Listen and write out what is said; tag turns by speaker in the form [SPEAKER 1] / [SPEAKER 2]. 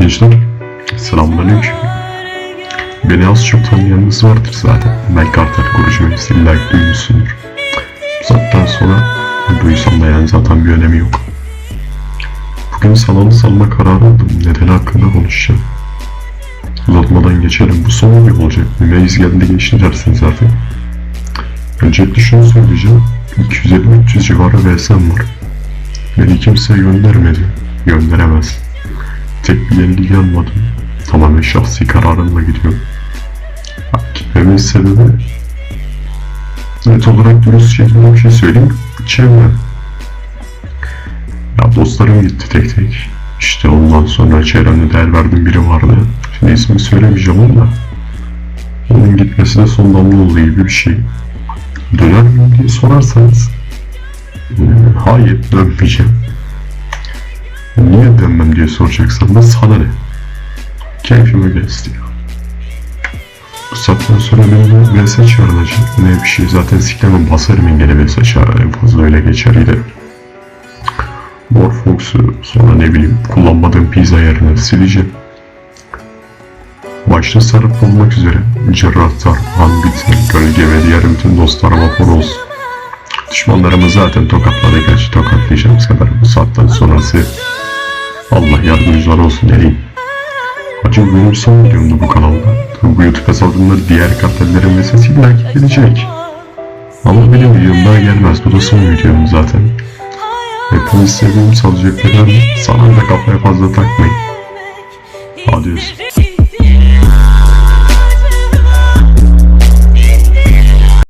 [SPEAKER 1] Gençler, selamünaleyküm. Beni az çok tanıyanınız vardır zaten. Mel Carter kurucu ve illa duymuşsundur. Saatten sonra duysam da yani zaten bir önemi yok. Bugün salonu salma kararı aldım. Neden hakkında konuşacağım. Uzatmadan geçelim. Bu son video olacak. Meyiz geldi geçti dersiniz zaten. Öncelikle şunu söyleyeceğim. 250-300 civarı VSM var. Beni kimse göndermedi. Gönderemez. Tek bir yenilgi almadım. Tamamen şahsi kararımla gidiyorum. Gitmemin sebebi net olarak dürüst şekilde bir şey söyleyeyim. Çevre. Ya dostlarım gitti tek tek. İşte ondan sonra çevremde değer verdiğim biri vardı. Şimdi ismini söylemeyeceğim ama onun gitmesi de son damla olduğu gibi bir şey. Döner miyim diye sorarsanız hayır dönmeyeceğim. Dönmem diye soracaksan da sana ne? Keyfim öyle istiyor. Bu saatten sonra benim VS çağrılacak. Ne bir şey zaten siklemem basarım engele VS çağrı en fazla öyle geçer giderim. Morfox'u sonra ne bileyim kullanmadığım pizza yerine sileceğim. Başta sarıp olmak üzere Cerrahtar, Hanbit'in, Gölge ve diğer bütün dostlarıma kor olsun. Düşmanlarımı zaten tokatladı gerçi tokatlayacağımız kadar bu saatten sonrası Allah yardımcılar olsun diyeyim. Acı bu benim son videomdu bu kanalda. Tabii bu YouTube hesabımda diğer kartellerin mesajı illa ki gelecek. Ama benim videom daha gelmez. Bu da son videom zaten. Hepiniz sevdiğim sağlıcakla kalın. Sana da kafaya fazla takmayın. Adios.